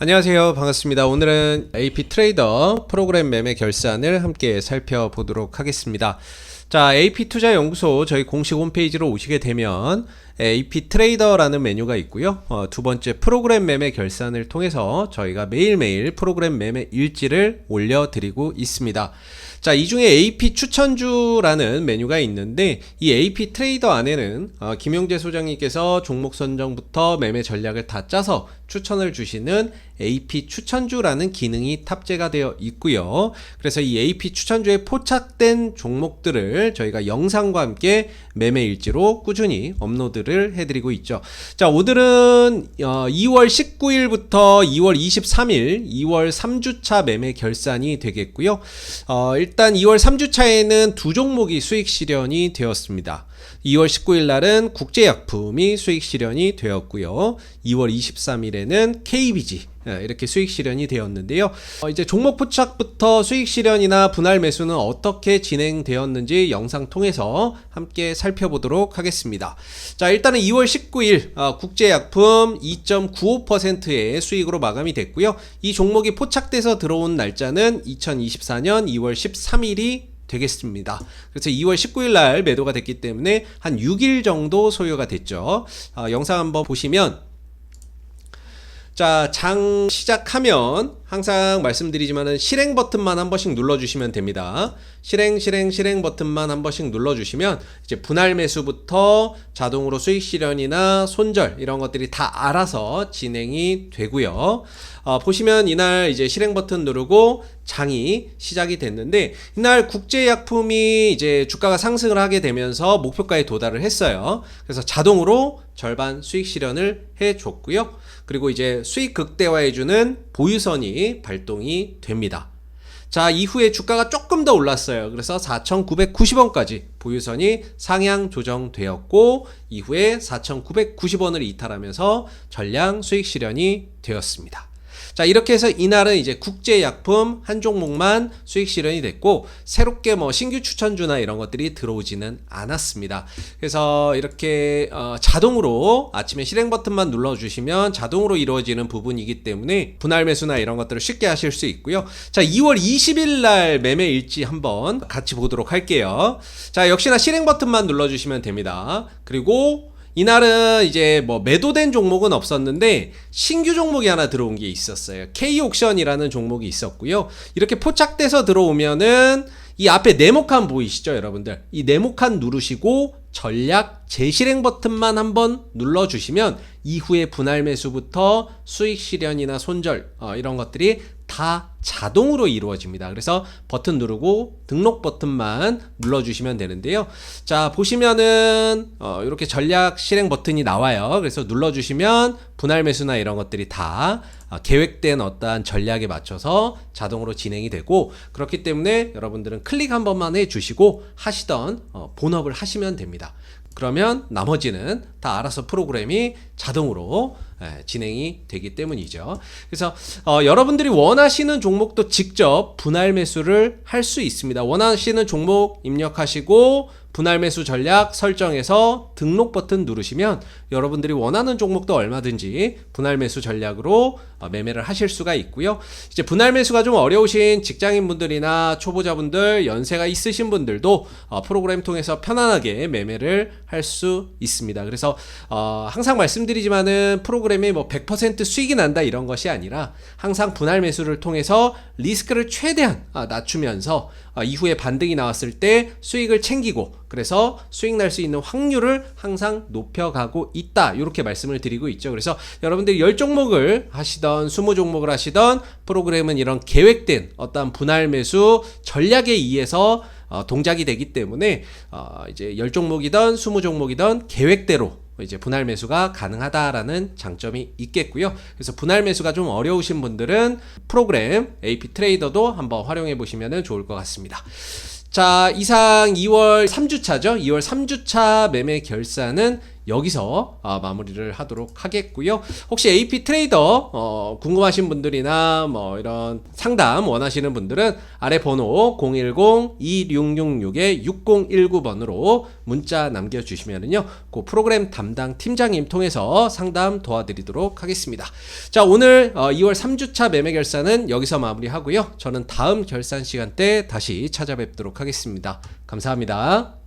안녕하세요. 반갑습니다. 오늘은 AP 트레이더 프로그램 매매 결산을 함께 살펴보도록 하겠습니다. 자, AP 투자 연구소 저희 공식 홈페이지로 오시게 되면 AP 트레이더라는 메뉴가 있고요. 어, 두 번째 프로그램 매매 결산을 통해서 저희가 매일매일 프로그램 매매 일지를 올려드리고 있습니다. 자, 이 중에 AP 추천주라는 메뉴가 있는데 이 AP 트레이더 안에는 어, 김용재 소장님께서 종목 선정부터 매매 전략을 다 짜서 추천을 주시는 AP 추천주라는 기능이 탑재가 되어 있고요. 그래서 이 AP 추천주에 포착된 종목들을 저희가 영상과 함께 매매 일지로 꾸준히 업로드를 해드리고 있죠. 자, 오늘은 어, 2월 19일부터 2월 23일, 2월 3주차 매매 결산이 되겠고요. 어, 일단 2월 3주차에는 두 종목이 수익 실현이 되었습니다. 2월 19일 날은 국제약품이 수익 실현이 되었고요. 2월 23일에 는 KBG 예, 이렇게 수익 실현이 되었는데요. 어, 이제 종목 포착부터 수익 실현이나 분할 매수는 어떻게 진행되었는지 영상 통해서 함께 살펴보도록 하겠습니다. 자, 일단은 2월 19일 어, 국제약품 2.95%의 수익으로 마감이 됐고요. 이 종목이 포착돼서 들어온 날짜는 2024년 2월 13일이 되겠습니다. 그래서 2월 19일 날 매도가 됐기 때문에 한 6일 정도 소요가 됐죠. 어, 영상 한번 보시면 자, 장 시작하면 항상 말씀드리지만은 실행 버튼만 한 번씩 눌러주시면 됩니다. 실행, 실행, 실행 버튼만 한 번씩 눌러주시면 이제 분할 매수부터 자동으로 수익 실현이나 손절 이런 것들이 다 알아서 진행이 되고요. 어, 보시면 이날 이제 실행 버튼 누르고 장이 시작이 됐는데 이날 국제약품이 이제 주가가 상승을 하게 되면서 목표가에 도달을 했어요. 그래서 자동으로 절반 수익 실현을 해 줬고요. 그리고 이제 수익 극대화해주는 보유선이 발동이 됩니다. 자, 이후에 주가가 조금 더 올랐어요. 그래서 4,990원까지 보유선이 상향 조정되었고, 이후에 4,990원을 이탈하면서 전량 수익 실현이 되었습니다. 자, 이렇게 해서 이날은 이제 국제약품 한 종목만 수익 실현이 됐고, 새롭게 뭐 신규 추천주나 이런 것들이 들어오지는 않았습니다. 그래서 이렇게 어, 자동으로 아침에 실행 버튼만 눌러주시면 자동으로 이루어지는 부분이기 때문에 분할 매수나 이런 것들을 쉽게 하실 수 있고요. 자, 2월 20일 날 매매 일지 한번 같이 보도록 할게요. 자, 역시나 실행 버튼만 눌러주시면 됩니다. 그리고 이날은 이제 뭐 매도된 종목은 없었는데 신규 종목이 하나 들어온 게 있었어요. K옥션이라는 종목이 있었고요. 이렇게 포착돼서 들어오면은 이 앞에 네모칸 보이시죠, 여러분들? 이 네모칸 누르시고 전략 재실행 버튼만 한번 눌러주시면 이후에 분할 매수부터 수익 실현이나 손절 어, 이런 것들이 다 자동으로 이루어집니다. 그래서 버튼 누르고 등록 버튼만 눌러주시면 되는데요. 자 보시면은 어, 이렇게 전략 실행 버튼이 나와요. 그래서 눌러주시면 분할 매수나 이런 것들이 다 어, 계획된 어떠한 전략에 맞춰서 자동으로 진행이 되고 그렇기 때문에 여러분들은 클릭 한 번만 해주시고 하시던 어, 본업을 하시면 됩니다. 그러면 나머지는 다 알아서 프로그램이 자동으로 예, 진행이 되기 때문이죠. 그래서 어, 여러분들이 원하시는 종목도 직접 분할 매수를 할 수 있습니다. 원하시는 종목 입력하시고 분할 매수 전략 설정해서 등록 버튼 누르시면 여러분들이 원하는 종목도 얼마든지 분할 매수 전략으로 어, 매매를 하실 수가 있고요. 이제 분할 매수가 좀 어려우신 직장인분들이나 초보자분들, 연세가 있으신 분들도 어, 프로그램 통해서 편안하게 매매를 할 수 있습니다. 그래서 어, 항상 말씀드리지만은 프로그램이 뭐 100% 수익이 난다 이런 것이 아니라 항상 분할 매수를 통해서 리스크를 최대한 아, 낮추면서 어, 이후에 반등이 나왔을 때 수익을 챙기고 그래서 수익 날 수 있는 확률을 항상 높여가고 있다. 이렇게 말씀을 드리고 있죠. 그래서 여러분들이 10종목을 하시던 20종목을 하시던 프로그램은 이런 계획된 어떤 분할 매수 전략에 의해서 어, 동작이 되기 때문에 어, 이제 10종목이든 20종목이든 계획대로 이제 분할 매수가 가능하다라는 장점이 있겠고요. 그래서 분할 매수가 좀 어려우신 분들은 프로그램 AP 트레이더도 한번 활용해 보시면 좋을 것 같습니다. 자, 이상 2월 3주차죠. 2월 3주차 매매 결산은 여기서 아, 마무리를 하도록 하겠고요. 혹시 AP 트레이더 어, 궁금하신 분들이나 뭐 이런 상담 원하시는 분들은 아래 번호 010-2666-6019번으로 문자 남겨주시면은요, 그 프로그램 담당 팀장님 통해서 상담 도와드리도록 하겠습니다. 자, 오늘 어, 2월 3주차 매매 결산은 여기서 마무리하고요. 저는 다음 결산 시간 때 다시 찾아뵙도록 하겠습니다. 감사합니다.